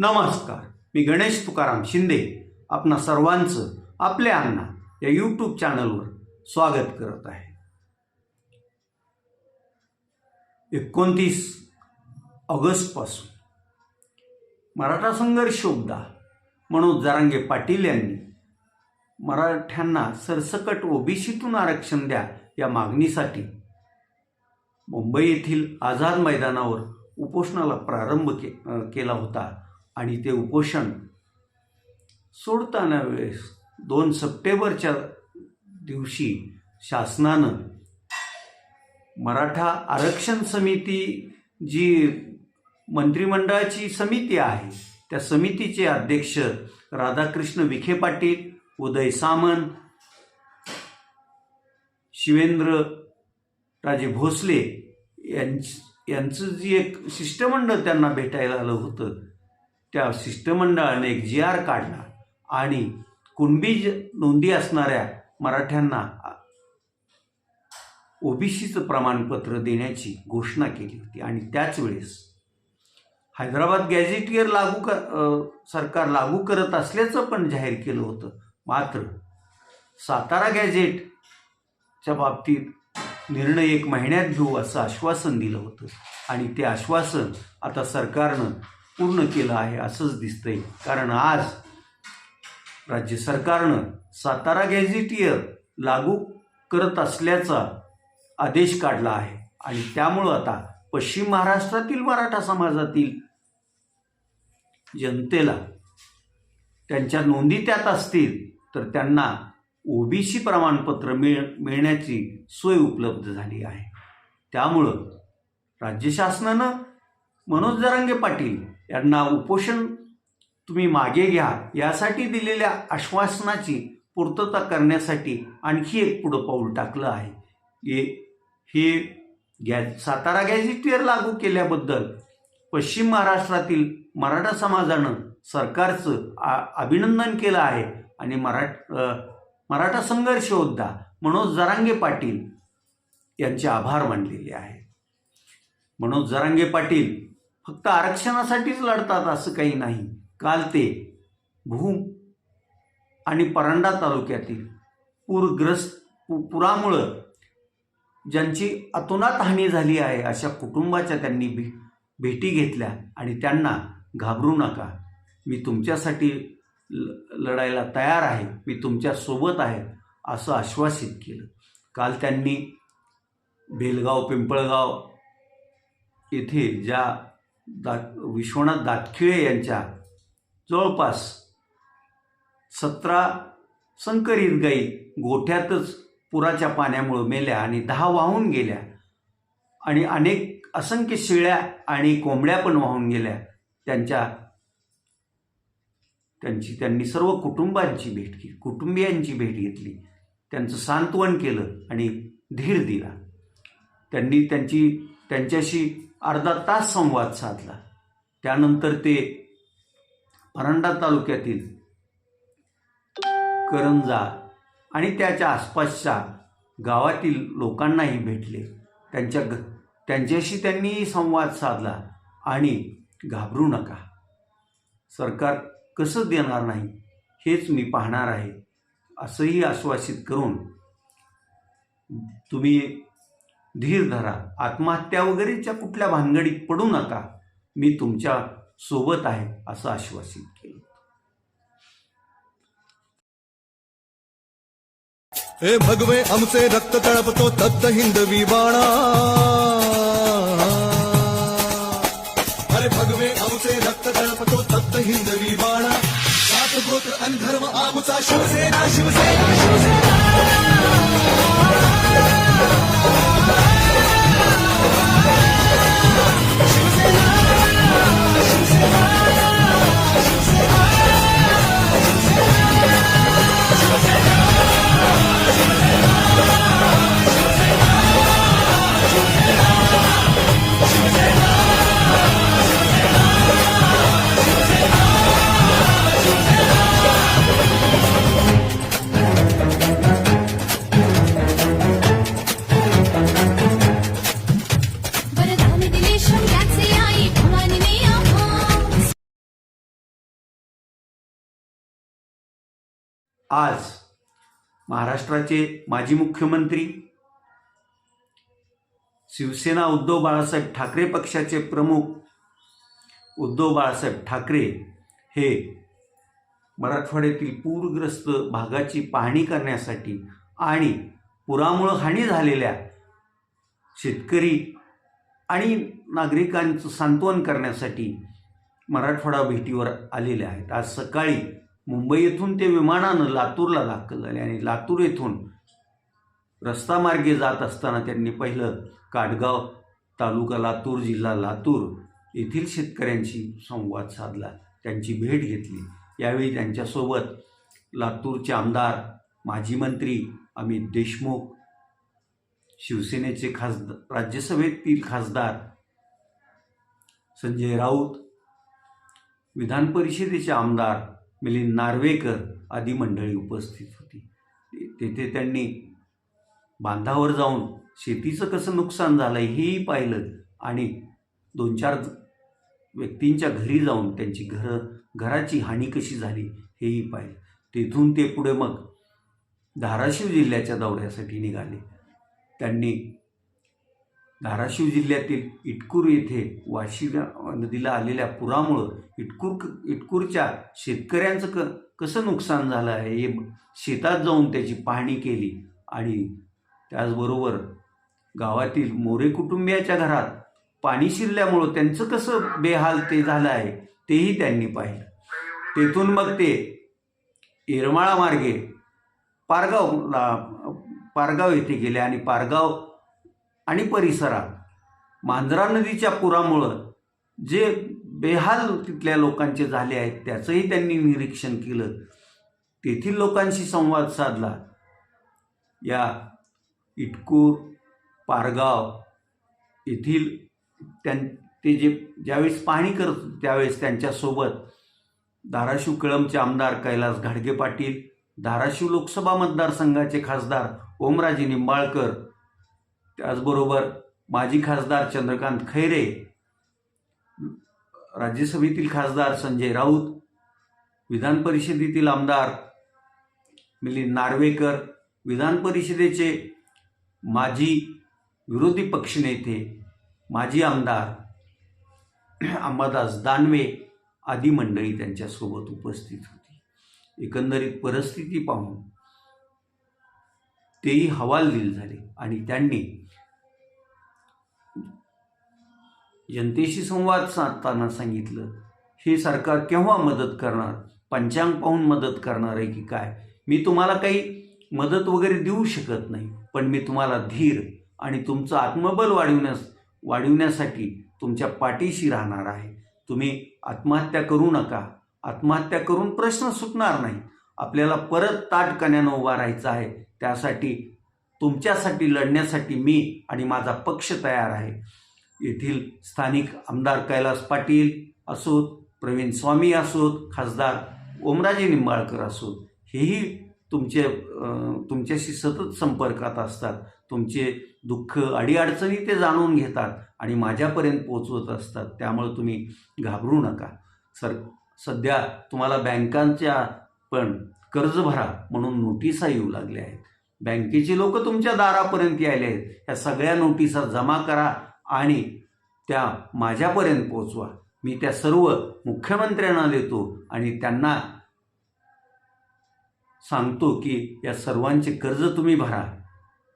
नमस्कार. मी गणेश तुकाराम शिंदे. आपणा सर्वांचं आपल्या अण्णा या यूट्यूब चॅनलवर स्वागत करत आहे. एकोणतीस ऑगस्टपासून मराठा संघर्ष उद्दा मनोज जरांगे पाटील यांनी मराठ्यांना सरसकट ओबीसीतून आरक्षण द्या या मागणीसाठी मुंबई येथील आझाद मैदानावर उपोषणाला प्रारंभ के केला होता. आणि ते उपोषण सोडताना वेळेस दोन सप्टेंबरच्या दिवशी शासनानं मराठा आरक्षण समिती जी मंत्रिमंडळाची समिती आहे त्या समितीचे अध्यक्ष राधाकृष्ण विखे पाटील उदय सामंत शिवेंद्र राजे भोसले यांच यांचं जी एक शिष्टमंडळ त्यांना भेटायला आलं होतं त्या शिष्टमंडळाने एक जी आर काढला आणि कुणबी नोंदी असणाऱ्या मराठ्यांना ओबीसीचं प्रमाणपत्र देण्याची घोषणा केली होती. आणि त्याच वेळेस हैदराबाद गॅझेटियर लागू कर सरकार लागू करत असल्याचं पण जाहीर केलं होतं. मात्र सातारा गॅझेटच्या बाबतीत निर्णय एक महिन्यात घेऊ असं आश्वासन दिलं होतं. आणि ते आश्वासन आता सरकारनं पूर्ण केलं आहे असंच दिसतंय. कारण आज राज्य सरकारनं सातारा गॅझेटियर लागू करत असल्याचा आदेश काढला आहे. आणि त्यामुळं आता पश्चिम महाराष्ट्रातील मराठा समाजातील जनतेला त्यांच्या नोंदी त्यात असतील तर त्यांना ओबीसी प्रमाणपत्र मिळ मिळण्याची सोय उपलब्ध झाली आहे. त्यामुळं राज्य शासनानं मनोज जरांगे पाटील यांना उपोषण तुम्ही मागे घ्या यासाठी दिलेल्या आश्वासनाची पूर्तता करण्यासाठी आणखी एक पुढं पाऊल टाकलं आहे. हे हे गॅ सातारा गॅझेटियर लागू केल्याबद्दल पश्चिम महाराष्ट्रातील मराठा समाजानं सरकारचं आ अभिनंदन केलं आहे आणि मराठ मराठा संघर्ष योद्धा मनोज जरांगे पाटील यांचे आभार मानलेले आहे. मनोज जरांगे पाटील फक्त आरक्षणासाठीच लढतात असं काही नाही. काल ते भूम आणि परांडा तालुक्यातील पूरग्रस्त पु पुरामुळं ज्यांची अतोनात हानी झाली आहे अशा कुटुंबाच्या त्यांनी भे भेटी घेतल्या आणि त्यांना घाबरू नका. मी तुमच्यासाठी ल लढायला तयार आहे. मी तुमच्यासोबत आहे असं आश्वासित केलं. काल त्यांनी बेलगाव पिंपळगाव येथे ज्या दा विश्वनाथ दातखिळे यांच्या जवळपास सतरा संकरित गाई गोठ्यातच पुराच्या पाण्यामुळं मेल्या आणि दहा वाहून गेल्या. आणि अनेक असंख्य शिळ्या आणि कोंबड्या पण वाहून गेल्या. त्यांच्या त्यांची त्यांनी सर्व कुटुंबांची भेट घेतली कुटुंबियांची भेट घेतली. त्यांचं सांत्वन केलं आणि धीर दिला. त्यांनी त्यांची त्यांच्याशी अर्धा तास संवाद साधला. त्यानंतर ते परंडा तालुक्यातील करंजा आणि त्याच्या आसपासच्या गावातील लोकांनाही भेटले. त्यांच्या ग त्यांच्याशी त्यांनी संवाद साधला आणि घाबरू नका. सरकार कसं देणार नाही हेच मी पाहणार आहे असंही आश्वासित करून तुम्ही धीर धरा. आत्महत्या वगैरेच्या कुठल्या भानगडीत पडू नका. मी तुमच्यासोबत आहे असं आश्वासित केलं. हे भगवे आमचे रक्त तळपतो तप्त हिंदवी बाणा अरे भगवे आमचे रक्त तळपतो तप्त हिंदवी बाणा सात गोत्र अनधर्म धर्म आमचा शिवसेना शिवसेना शिवसेना. आज महाराष्ट्राचे माजी मुख्यमंत्री शिवसेना उद्धव बाळासाहेब ठाकरे पक्षाचे प्रमुख उद्धव बाळासाहेब ठाकरे हे मराठवाड्यातील पूरग्रस्त भागाची पाहणी करण्यासाठी आणि पुरामुळं हानी झालेल्या शेतकरी आणि नागरिकांचं सांत्वन करण्यासाठी मराठवाडा भेटीवर आलेले आहेत. आज सकाळी मुंबई येथून ते विमानानं लातूरला दाखल झाले आणि लातूर येथून रस्तामार्गे जात असताना त्यांनी पहिलं काटगाव तालुका लातूर जिल्हा लातूर येथील शेतकऱ्यांशी संवाद साधला. त्यांची भेट घेतली. यावेळी त्यांच्यासोबत लातूरचे आमदार माजी मंत्री अमित देशमुख शिवसेनेचे खासदार राज्यसभेतील खासदार संजय राऊत विधान परिषदेचे आमदार मिलिंद नार्वेकर आदी मंडळी उपस्थित होती. तेथे त्यांनी बांधावर जाऊन शेतीचं कसं नुकसान झालं हेही पाहिलं आणि दोन चार व्यक्तींच्या घरी जाऊन त्यांची घरं घराची हानी कशी झाली हेही पाहिलं. तेथून ते पुढे मग धाराशिव जिल्ह्याच्या दौऱ्यासाठी निघाले. त्यांनी धाराशिव जिल्ह्यातील इटकूर येथे वाशी नदीला आलेल्या पुरामुळं इटकूर इटकूरच्या शेतकऱ्यांचं क कसं नुकसान झालं आहे हे शेतात जाऊन त्याची पाहणी केली आणि त्याचबरोबर गावातील मोरे कुटुंबियाच्या घरात पाणी शिरल्यामुळं त्यांचं कसं बेहाल ते झालं आहे तेही त्यांनी पाहिलं. तेथून मग ते येरमाळा मार्गे पारगावला पारगाव येथे गेले आणि पारगाव आणि परिसरात. मांजरा नदीच्या पुरामुळं जे बेहाल तिथल्या लोकांचे झाले आहेत त्याचंही त्यांनी निरीक्षण केलं. तेथील लोकांशी संवाद साधला. या इटकूर पारगाव येथील त्यां ते जे ज्यावेळेस पाहणी करत होते त्यावेळेस त्यांच्यासोबत धाराशिव कळमचे आमदार कैलास घाडगे पाटील धाराशिव लोकसभा मतदारसंघाचे खासदार ओमराजे निंबाळकर त्याचबरोबर माजी खासदार चंद्रकांत खैरे राज्यसभेतील खासदार संजय राऊत विधान परिषदेतील आमदार मिलिंद नार्वेकर विधान परिषदेचे माजी विरोधी पक्षनेते माजी आमदार अंबादास दानवे आदी मंडळी त्यांच्यासोबत उपस्थित होती. एकंदरीत परिस्थिती पाहून तेही हवालदिल झाले आणि त्यांनी जनतेशी संवाद साधताना सांगितलं हे सरकार केव्हा मदत करणार? पंचांग पाहून मदत करणार आहे की काय? मी तुम्हाला काही मदत वगैरे देऊ शकत नाही पण मी तुम्हाला धीर आणि तुमचं आत्मबल वाढविण्यास वाढविण्यासाठी तुमच्या पाठीशी राहणार आहे. तुम्ही आत्महत्या करू नका. आत्महत्या करून प्रश्न सुटणार नाही. आपल्याला परत ताटकण्यानं उभा राहायचं आहे. त्यासाठी तुमच्यासाठी लढण्यासाठी मी आणि माझा पक्ष तयार आहे. येथील स्थानिक आमदार कैलास पाटील असोत प्रवीण स्वामी असोत खासदार ओमराजे निंबाळकर असोत हेही तुमचे तुमच्याशी सतत संपर्कात असतात. तुमचे दुःख अडीअडचणी ते जाणून घेतात आणि माझ्यापर्यंत पोचवत असतात. त्यामुळे तुम्ही घाबरू नका. सर सध्या तुम्हाला बँकांच्या पण कर्ज भरा म्हणून नोटिसा येऊ लागल्या आहेत. बँकेचे लोक तुमच्या दारापर्यंत यायले आहेत. ह्या सगळ्या नोटिसा जमा करा. आणि त्या माझ्यापर्यंत पोचवा मी त्या सर्व मुख्यमंत्र्यांना देतो आणि त्यांना सांगतो की या सर्वांचे कर्ज तुम्ही भरा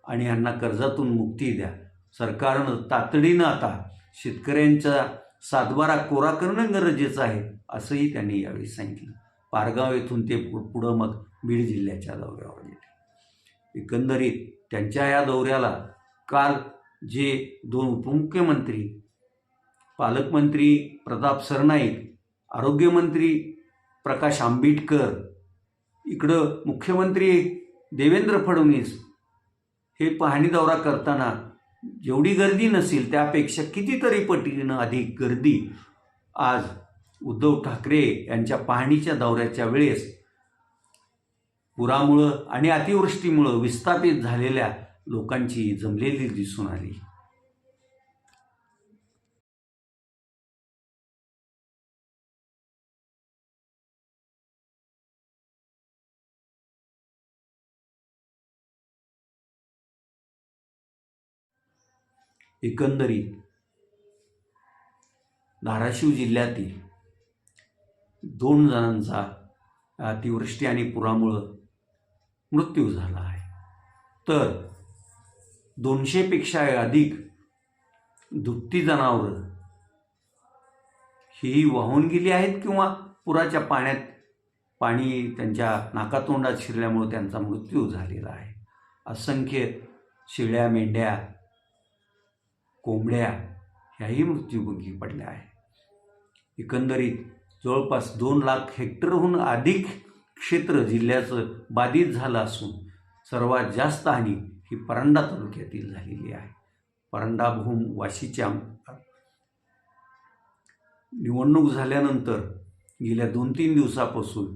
आणि यांना कर्जातून मुक्ती द्या. सरकारनं तातडीनं आता शेतकऱ्यांचा सातबारा कोरा करणं गरजेचं आहे असंही त्यांनी यावेळी सांगितलं. पारगाव येथून ते पु- पुढं मग बीड जिल्ह्याच्या दौऱ्यावर गेले एकंदरीत त्यांच्या या दौऱ्याला काल जे दोन उपमुख्यमंत्री पालकमंत्री प्रताप सरनाईक आरोग्यमंत्री प्रकाश आंबेडकर इकडं मुख्यमंत्री देवेंद्र फडणवीस हे पाहणी दौरा करताना जेवढी गर्दी नसेल त्यापेक्षा कितीतरी पटीनं अधिक गर्दी आज उद्धव ठाकरे यांच्या पाहणीच्या दौऱ्याच्या वेळेस पुरामुळं आणि अतिवृष्टीमुळं विस्थापित झालेल्या लोकांची जमलेली दिसून आली. एकंदरीत धाराशिव जिल्ह्यातील दोन जणांचा अतिवृष्टी आणि पुरामुळं मृत्यू झाला आहे. तर दोनशेपेक्षा अधिक दुभती जनावरं ही वाहून गेली आहेत किंवा पुराच्या पाण्यात पाणी त्यांच्या नाकातोंडात शिरल्यामुळे त्यांचा मृत्यू झालेला आहे. असंख्य शिळ्या मेंढ्या कोंबड्या ह्याही मृत्यूमुखी पडल्या आहेत. एकंदरीत जवळपास दोन लाख हेक्टरहून अधिक क्षेत्र जिल्ह्याचं बाधित झालं असून सर्वात जास्त हानी ही परंडा तालुक्यातील झालेली आहे. परंडा भूम वाशीच्या निवडणूक झाल्यानंतर गेल्या दोन तीन दिवसापासून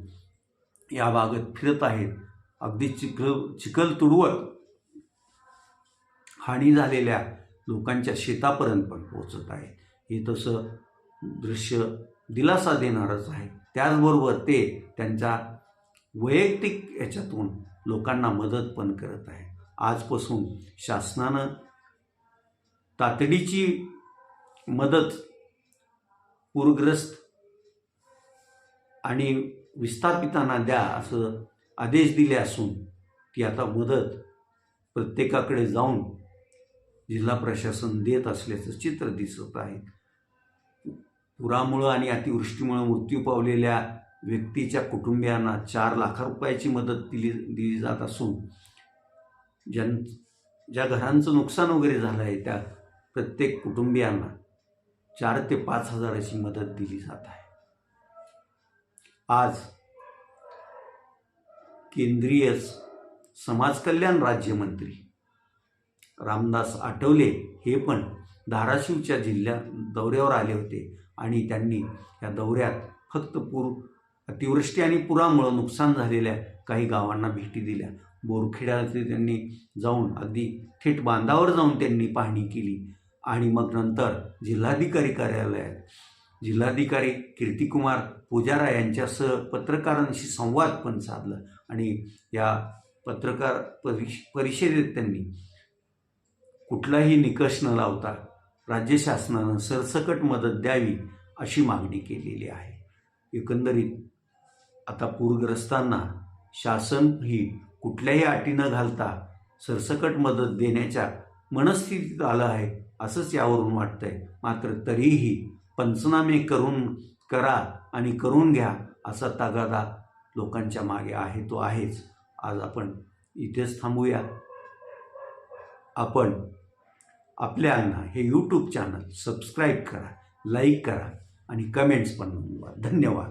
या भागात फिरत आहेत. अगदी चिखल चिखल तुडवत हानी झालेल्या लोकांच्या शेतापर्यंत पण पोहोचत आहे हे तसं दृश्य दिलासा देणारच आहे. त्याचबरोबर ते त्यांच्या वैयक्तिक याच्यातून लोकांना मदत पण करत आहे आजपासून शासनानं तातडीची मदत पूरग्रस्त आणि विस्थापितांना द्या असं आदेश दिले असून ती आता मदत प्रत्येकाकडे जाऊन जिल्हा प्रशासन देत असल्याचं चित्र दिसत आहे. पुरामुळं आणि अतिवृष्टीमुळं मृत्यू पावलेल्या व्यक्तीच्या कुटुंबियांना चार लाख रुपयाची मदत दिली दिली जात असून ज्यां ज्या घरांचं नुकसान वगैरे झालं आहे त्या प्रत्येक कुटुंबियांना चार ते पाच हजाराची मदत दिली जात आहे. आज केंद्रीय समाजकल्याण राज्यमंत्री रामदास आठवले हे पण धाराशिवच्या जिल्ह्यात दौऱ्यावर आले होते आणि त्यांनी या दौऱ्यात फक्त पूर अतिवृष्टी आणि पुरामुळं नुकसान झालेल्या काही गावांना भेटी दिल्या. बोरखेड्याचे त्यांनी जाऊन अगदी थेट बांधावर जाऊन त्यांनी पाहणी केली. आणि मग नंतर जिल्हाधिकारी कार्यालयात जिल्हाधिकारी कीर्तिकुमार पुजारा यांच्यासह पत्रकारांशी संवाद पण साधला. आणि या पत्रकार परिष परिषदेत त्यांनी कुठलाही निकष न लावता राज्य शासनानं सरसकट मदत द्यावी अशी मागणी केलेली आहे. एकंदरीत आता पूरग्रस्तांना शासन ही कुठल्याही अटी न घालता सरसकट मदत देण्याच्या मनस्थितीत आलं आहे असंच यावरून वाटतंय. मात्र तरीही पंचनामे करून करा आणि करून घ्या असा तगादा लोकांच्या मागे आहे तो आहेच. आज आपण इथेच थांबूया. आपण आपल्यांना हे यूट्यूब चॅनल सबस्क्राईब करा लाईक करा आणि कमेंट्स पण नोंदवा. धन्यवाद.